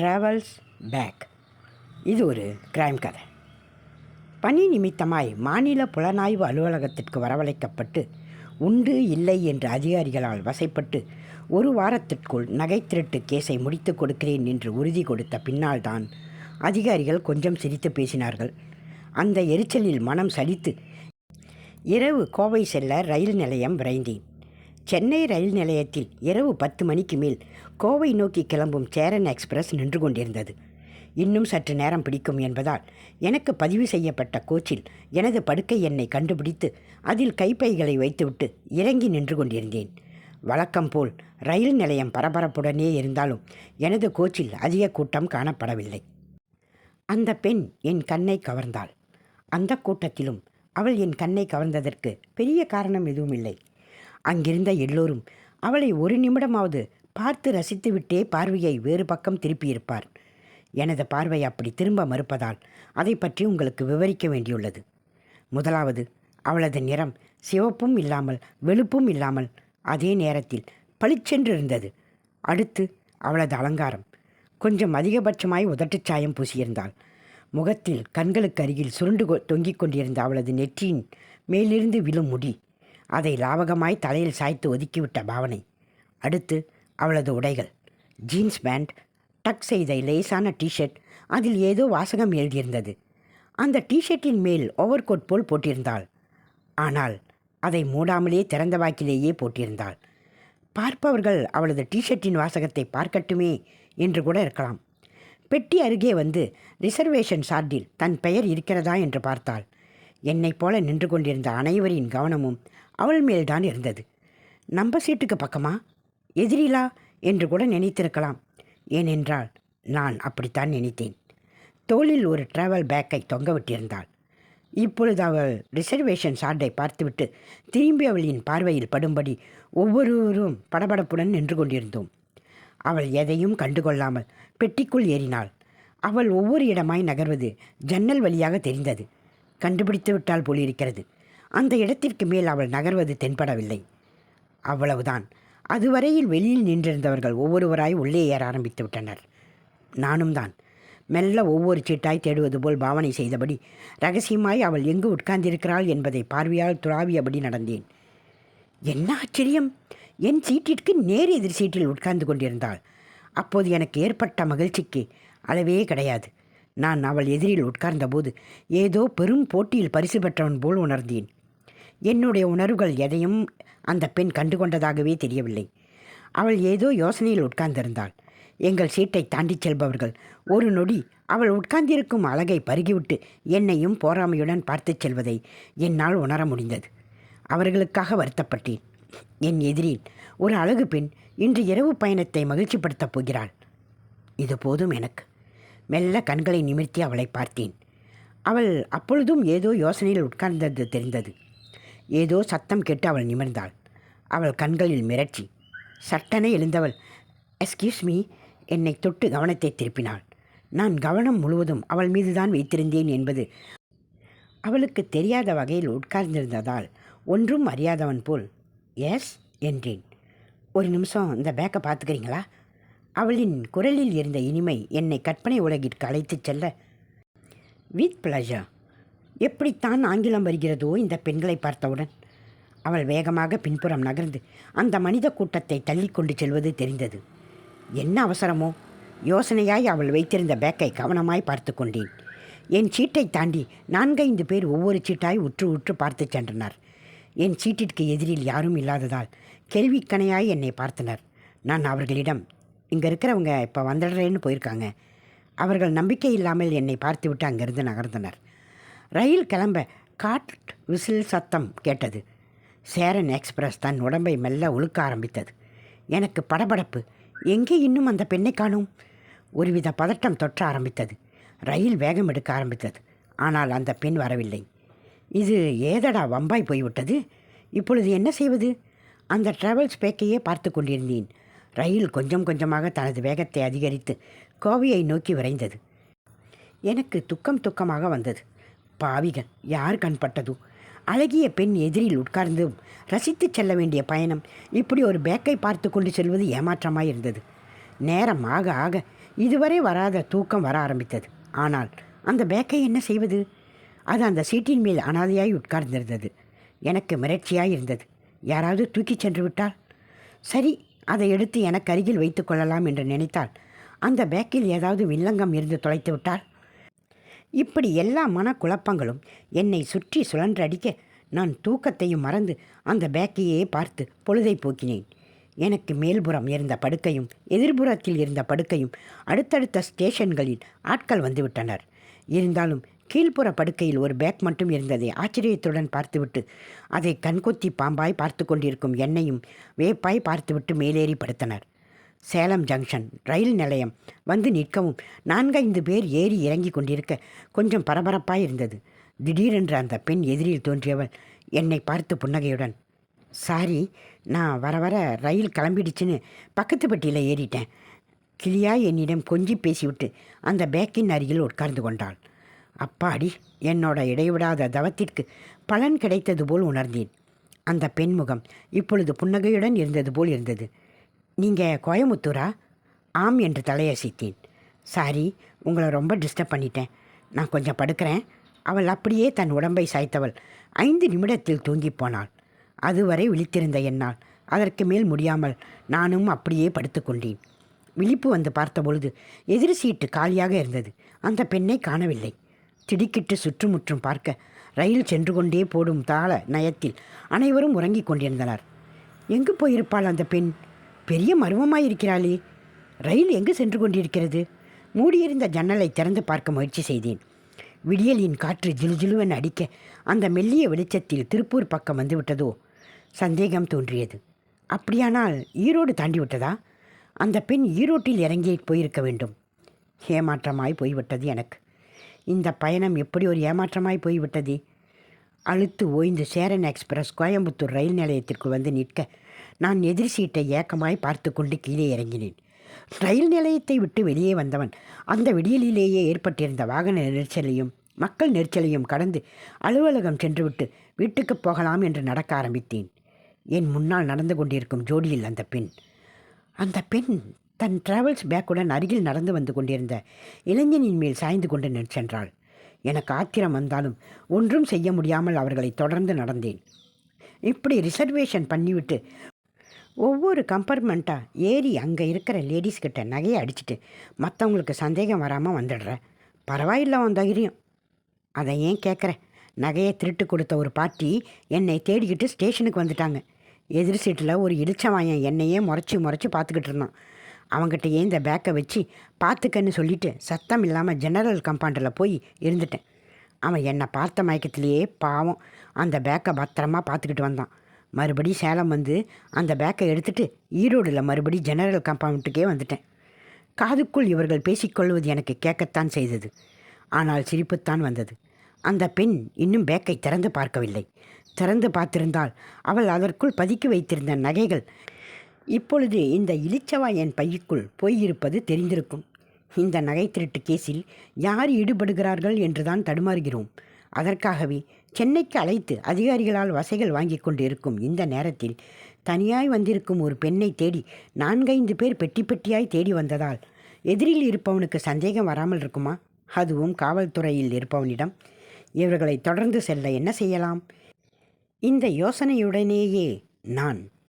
Travels back இது ஒரு crime கதை. பணி நிமித்தமாய் மாநில புலனாய்வு அலுவலகத்திற்கு வரவழைக்கப்பட்டு உண்டு இல்லை என்று அதிகாரிகளால் வசைப்பட்டு ஒரு வாரத்திற்குள் நகை திருட்டு கேஸை முடித்து கொடுக்கிறேன் என்று உறுதி கொடுத்த பின்னால்தான் அதிகாரிகள் கொஞ்சம் சிரித்து பேசினார்கள். அந்த எரிச்சலில் மனம் சலித்து இரவு கோவை செல்ல ரயில் நிலையம் விரைந்தேன். சென்னை ரயில் நிலையத்தில் இரவு பத்து மணிக்கு மேல் கோவை நோக்கி கிளம்பும் சேரன் எக்ஸ்பிரஸ் நின்று கொண்டிருந்தது. இன்னும் சற்று நேரம் பிடிக்கும் என்பதால் எனக்கு பதிவு செய்யப்பட்ட கோச்சில் எனது படுக்கை எண்ணை கண்டுபிடித்து அதில் கைப்பைகளை வைத்துவிட்டு இறங்கி நின்று கொண்டிருந்தேன். வழக்கம் போல் ரயில் நிலையம் பரபரப்புடனே இருந்தாலும் எனது கோச்சில் அதிக கூட்டம் காணப்படவில்லை. அந்த பெண் என் கண்ணை கவர்ந்தாள். அந்த கூட்டத்திலும் அவள் என் கண்ணை கவர்ந்ததற்கு பெரிய காரணம் எதுவும் இல்லை. அங்கிருந்த எல்லோரும் அவளை ஒரு நிமிடமாவது பார்த்து ரசித்துவிட்டே பார்வையை வேறு பக்கம் திருப்பியிருப்பார். எனது பார்வை அப்படி திரும்ப மறுப்பதால் அதை பற்றி உங்களுக்கு விவரிக்க வேண்டியுள்ளது. முதலாவது அவளது நிறம் சிவப்பும் இல்லாமல் வெளுப்பும் இல்லாமல் அதே நேரத்தில் பளிச்சென்று இருந்தது அடுத்து அவளது அலங்காரம். கொஞ்சம் அதிகபட்சமாய் உதட்டுச் சாயம் பூசியிருந்தாள். முகத்தில் கண்களுக்கு அருகில் சுருண்டு கொ- தொங்கிக் கொண்டிருந்த அவளது நெற்றியின் மேலிருந்து விழும் முடி. அதை லாவகமாய் தலையில் சாய்த்து ஒதுக்கிவிட்ட பாவனை. அடுத்து அவளது உடைகள். ஜீன்ஸ் பேண்ட் டக் செய்த லேசான டிஷர்ட் அதில் ஏதோ வாசகம் எழுதியிருந்தது அந்த டிஷர்ட்டின் மேல் ஓவர்கோட் போல் போட்டிருந்தாள். ஆனால் அதை மூடாமலே திறந்த வாக்கிலேயே போட்டிருந்தாள். பார்ப்பவர்கள் அவளது டிஷர்ட்டின் வாசகத்தை பார்க்கட்டுமே என்று கூட இருக்கலாம். பெட்டி அருகே வந்து ரிசர்வேஷன் சார்டில் தன் பெயர் இருக்கிறதா என்று பார்த்தாள். என்னைப் போல நின்று கொண்டிருந்த அனைவரின் கவனமும் அவள் மேல்தான் இருந்தது. நம்ம சீட்டுக்கு பக்கமா? எதிரிலா என்று கூட நினைத்திருக்கலாம். ஏனென்றால் நான் அப்படித்தான் நினைத்தேன். தோளில் ஒரு டிராவல் பேக்கை தொங்க விட்டிருந்தாள். இப்பொழுது அவள் ரிசர்வேஷன் சார்டை பார்த்துவிட்டு திரும்பி அவளின் பார்வையில் படும்படி ஒவ்வொருவரும் படபடப்புடன் நின்று கொண்டிருந்தோம். அவள் எதையும் கண்டுகொள்ளாமல் பெட்டிக்குள் ஏறினாள். அவள் ஒவ்வொரு இடமாய் நகர்வது ஜன்னல் வழியாக தெரிந்தது. கண்டுபிடித்து விட்டால் போலிருக்கிறது. அந்த இடத்திற்கு மேல் அவள் நகர்வது தென்படவில்லை. அவ்வளவுதான். அதுவரையில் வெளியில் நின்றிருந்தவர்கள் ஒவ்வொருவராய் உள்ளே ஏற ஆரம்பித்து விட்டனர். நானும் தான். மெல்ல ஒவ்வொரு சீட்டாய் தேடுவது போல் பாவனை செய்தபடி ரகசியமாய் அவள் எங்கு உட்கார்ந்திருக்கிறாள் என்பதை பார்வையால் துளாவியபடி நடந்தேன். என்ன ஆச்சரியம்? என் சீட்டிற்கு நேர் எதிர் சீட்டில் உட்கார்ந்து கொண்டிருந்தாள். அப்போது எனக்கு ஏற்பட்ட மகிழ்ச்சிக்கு அளவே கிடையாது. நான் அவள் எதிரில் உட்கார்ந்தபோது ஏதோ பெரும் போட்டியில் பரிசு பெற்றவன் போல் உணர்ந்தேன். என்னுடைய உணர்வுகள் எதையும் அந்த பெண் கண்டுகொண்டதாகவே தெரியவில்லை. அவள் ஏதோ யோசனையில் உட்கார்ந்திருந்தாள். எங்கள் சீட்டை தாண்டிச் செல்பவர்கள் ஒரு நொடி அவள் உட்கார்ந்திருக்கும் அழகை பருகிவிட்டு என்னையும் போராமையுடன் பார்த்துச் செல்வதை என்னால் உணர முடிந்தது. அவர்களுக்காக வருத்தப்பட்டேன். என் எதிரில் ஒரு அழகு பெண் இன்று இரவு பயணத்தை மகிழ்ச்சிப்படுத்தப் போகிறாள். இது போதும் எனக்கு. மெல்ல கண்களை நிமிர்த்தி அவளை பார்த்தேன். அவள் அப்பொழுதும் ஏதோ யோசனையில் உட்கார்ந்தது தெரிந்தது. ஏதோ சத்தம் கேட்டு அவள் நிமிர்ந்தாள். அவள் கண்களில் மிரட்சி சட்டென எழுந்தவள். எஸ்கியூஸ் மீ என்னை தொட்டு கவனத்தை திருப்பினாள். நான் கவனம் முழுவதும் அவள் மீதுதான் வைத்திருந்தேன் என்பது அவளுக்கு தெரியாத வகையில் உட்கார்ந்திருந்ததால் ஒன்றும் அறியாதவன் போல் எஸ் என்றேன். ஒரு நிமிஷம் இந்த பேக்கை பார்த்துக்கிறீங்களா? அவளின் குரலில் இருந்த இனிமை என்னை கற்பனை உலகிற்கு அழைத்துச் செல்ல வித் பிளஷர் எப்படித்தான் ஆங்கிலம் வருகிறதோ இந்த பெண்களை பார்த்தவுடன் அவள் வேகமாக பின்புறம் நகர்ந்து அந்த மனித கூட்டத்தை தள்ளிக்கொண்டு செல்வது தெரிந்தது. என்ன அவசரமோ? யோசனையாய் அவள் வைத்திருந்த பேக்கை கவனமாய் பார்த்து கொண்டேன். என் சீட்டை தாண்டி நான்கைந்து பேர் ஒவ்வொரு சீட்டாய் உற்று உற்று பார்த்து சென்றனர். என் சீட்டிற்கு எதிரில் யாரும் இல்லாததால் கேள்விக்கணையாய் என்னை பார்த்தனர். நான் அவர்களிடம் இங்கே இருக்கிறவங்க இப்போ வந்துடுறேன்னு போயிருக்காங்க. அவர்கள் நம்பிக்கை இல்லாமல் என்னை பார்த்துவிட்டு அங்கிருந்து நகர்ந்தனர். ரயில் கிளம்ப காட் விசில் சத்தம் கேட்டது. சேரன் எக்ஸ்பிரஸ் தன் உடம்பை மெல்ல உழுக்க ஆரம்பித்தது. எனக்கு படபடப்பு. எங்கே இன்னும் அந்த பெண்ணை காணும்? ஒருவித பதட்டம் தொற்ற ஆரம்பித்தது. ரயில் வேகம் எடுக்க ஆரம்பித்தது. ஆனால் அந்த பெண் வரவில்லை. இது ஏதடா வம்பாய் போய்விட்டது? இப்பொழுது என்ன செய்வது? அந்த டிராவல்ஸ் பேக்கையே பார்த்து கொண்டிருந்தேன். ரயில் கொஞ்சம் கொஞ்சமாக தனது வேகத்தை அதிகரித்து கோவையை நோக்கி விரைந்தது. எனக்கு துக்கம் துக்கமாக வந்தது. பாவிகன். யார் கண்பட்டதோ? அழகிய பெண் எதிரில் உட்கார்ந்தும் ரசித்துச் செல்ல வேண்டிய பயணம். இப்படி ஒரு பேக்கை பார்த்து கொண்டு செல்வது ஏமாற்றமாக இருந்தது. நேரம் ஆக ஆக இதுவரை வராத தூக்கம் வர ஆரம்பித்தது. ஆனால் அந்த பேக்கை என்ன செய்வது? அது அந்த சீட்டின் மேல் அனாதையாய் உட்கார்ந்திருந்தது. எனக்கு மிரட்சியாய் இருந்தது. யாராவது தூக்கிச் சென்று விட்டால்? சரி அதை எடுத்து எனக்கு அருகில் வைத்து கொள்ளலாம் என்று நினைத்தால் அந்த பேக்கில் ஏதாவது வில்லங்கம் இருந்து தொலைத்து விட்டால்? இப்படி எல்லா மனக்குழப்பங்களும் என்னை சுற்றி சுழன்றடிக்க நான் தூக்கத்தையும் மறந்து அந்த பேக்கையே பார்த்து பொழுதை போக்கினேன். எனக்கு மேல்புறம் இருந்த படுக்கையும் எதிர்புறத்தில் இருந்த படுக்கையும் அடுத்தடுத்த ஸ்டேஷன்களில் ஆட்கள் வந்துவிட்டனர். இருந்தாலும் கீழ்ப்புற படுக்கையில் ஒரு பேக் மட்டும் இருந்ததை ஆச்சரியத்துடன் பார்த்துவிட்டு அதை கண்கொத்தி பாம்பாய் பார்த்து கொண்டிருக்கும் என்னையும் வேப்பாய் பார்த்துவிட்டு மேலேறி படுத்தனர். சேலம் ஜங்ஷன். ரயில் நிலையம் வந்து நிற்கவும் நான்கைந்து பேர் ஏறி இறங்கி கொண்டிருக்க கொஞ்சம் பரபரப்பாய் இருந்தது. திடீரென்று அந்த பெண் எதிரில் தோன்றியவள் என்னை பார்த்து புன்னகையுடன் சாரி நான் வர வர ரயில் கிளம்பிடுச்சுன்னு பக்கத்து பெட்டியில் ஏறிட்டேன். கிளியாய் என்னிடம் கொஞ்சி பேசிவிட்டு அந்த பேக்கின் அருகில் உட்கார்ந்து கொண்டாள். அப்பாடி என்னோட இடைவிடாத தவத்திற்கு பலன் கிடைத்தது போல் உணர்ந்தேன். அந்த பெண்முகம் இப்பொழுது புன்னகையுடன் இருந்தது போல் இருந்தது. நீங்கள் கோயமுத்தூரா ஆம் என்று தலையசைத்தேன். சாரி உங்களை ரொம்ப டிஸ்டர்ப் பண்ணிட்டேன். நான் கொஞ்சம் படுக்கிறேன். அவள் அப்படியே தன் உடம்பை சாய்த்தவள். ஐந்து நிமிடத்தில் தூங்கிப் போனாள். அதுவரை விழித்திருந்த என்னால். அதற்கு மேல் முடியாமல் நானும் அப்படியே படுத்துக்கொண்டேன் விழிப்பு வந்து பார்த்தபொழுது எதிர் சீட்டு காலியாக இருந்தது. அந்த பெண்ணை காணவில்லை. திடுக்கிட்டு சுற்றுமுற்றும் பார்க்க ரயில் சென்று கொண்டே போடும் தாள நயத்தில் அனைவரும் உறங்கிக் கொண்டிருந்தனர். எங்கு போயிருப்பாள் அந்த பெண்? பெரிய மர்மமாயிருக்கிறாளே. ரயில் எங்கு சென்று கொண்டிருக்கிறது? மூடியிருந்த ஜன்னலை திறந்து பார்க்க முயற்சி செய்தேன். விடியலின் காற்று ஜிலுஜிலுவென அடிக்க அந்த மெல்லிய வெளிச்சத்தில் திருப்பூர் பக்கம் வந்துவிட்டதோ? சந்தேகம் தோன்றியது. அப்படியானால் ஈரோடு தாண்டி விட்டதா அந்த பெண் ஈரோட்டில் இறங்கி போயிருக்க வேண்டும். ஏமாற்றமாய் போய்விட்டது எனக்கு. இந்த பயணம் எப்படி ஒரு ஏமாற்றமாய் போய்விட்டது? அழுத்து ஓய்ந்து சேரன் எக்ஸ்பிரஸ் கோயம்புத்தூர் ரயில் நிலையத்திற்கு வந்து நிற்க நான் எதிர் சீட்டை ஏக்கமாய் பார்த்து கொண்டு கீழே இறங்கினேன். ரயில் நிலையத்தை விட்டு வெளியே வந்தவன் அந்த விடியலிலேயே ஏற்பட்டிருந்த வாகன நெரிச்சலையும் மக்கள் நெரிச்சலையும் கடந்து அலுவலகம் சென்றுவிட்டு வீட்டுக்கு போகலாம் என்று நடக்க ஆரம்பித்தேன். என் முன்னால் நடந்து கொண்டிருக்கும் ஜோடியில் அந்த பெண். அந்த பெண் தன் டிராவல்ஸ் பேக்குடன் அருகில் நடந்து வந்து கொண்டிருந்த இளைஞனின் மேல் சாய்ந்து கொண்டு நின்று சென்றாள். எனக்கு ஆத்திரம் வந்தாலும் ஒன்றும் செய்ய முடியாமல் அவர்களை தொடர்ந்து நடந்தேன். இப்படி ரிசர்வேஷன் பண்ணிவிட்டு ஒவ்வொரு கம்பார்ட்மெண்ட்டாக ஏறி அங்கே இருக்கிற லேடிஸ்கிட்ட நகையை அடிச்சிட்டு மற்றவங்களுக்கு சந்தேகம் வராமல் வந்துடுற. பரவாயில்ல உன் தைரியம். அதை ஏன் கேட்குற நகையை திருட்டு கொடுத்த ஒரு பார்ட்டி என்னை தேடிக்கிட்டு ஸ்டேஷனுக்கு வந்துட்டாங்க. எதிர் சீட்டில் ஒரு இடிச்சவாயன் என்னையே முறைச்சி முறைச்சி பார்த்துக்கிட்டு இருந்தான். அவங்ககிட்டயே இந்த பேக்கை வச்சு பார்த்துக்கன்னு சொல்லிட்டு சத்தம் இல்லாமல் ஜெனரல் கம்பவுண்டரில் போய் இருந்துட்டேன். அவன் என்னை பார்த்த மயக்கத்திலேயே பாவம். அந்த பேக்கை பத்திரமா பார்த்துக்கிட்டு வந்தான். மறுபடி சேலம் வந்து அந்த பேக்கை எடுத்துட்டு ஈரோடில் மறுபடி ஜெனரல் கம்பவுண்டுக்கே வந்துட்டேன். காதுக்குள் இவர்கள் பேசிக்கொள்வது எனக்கு கேட்கத்தான் செய்தது. ஆனால் சிரிப்புத்தான் வந்தது. அந்த பெண் இன்னும் பேக்கை திறந்து பார்க்கவில்லை. திறந்து பார்த்திருந்தால் அவள் அதற்குள் பதுக்கி வைத்திருந்த நகைகள் இப்பொழுது இந்த இளிச்சவாயன் பையுக்குள் போயிருப்பது தெரிந்திருக்கும். இந்த நகை திருட்டு கேஸில் யார் ஈடுபடுகிறார்கள் என்றுதான் தடுமாறுகிறோம். அதற்காகவே சென்னைக்கு அழைத்து அதிகாரிகளால் வசைகள் வாங்கி கொண்டு இருக்கும் இந்த நேரத்தில் தனியாய் வந்திருக்கும் ஒரு பெண்ணை தேடி நான்கைந்து பேர் பெட்டி பெட்டியாய் தேடி வந்ததால் எதிரில் இருப்பவனுக்கு சந்தேகம் வராமல் இருக்குமா? அதுவும் காவல்துறையில் இருப்பவனிடம். இவர்களை தொடர்ந்து செல்ல என்ன செய்யலாம்? இந்த யோசனையுடனேயே நான்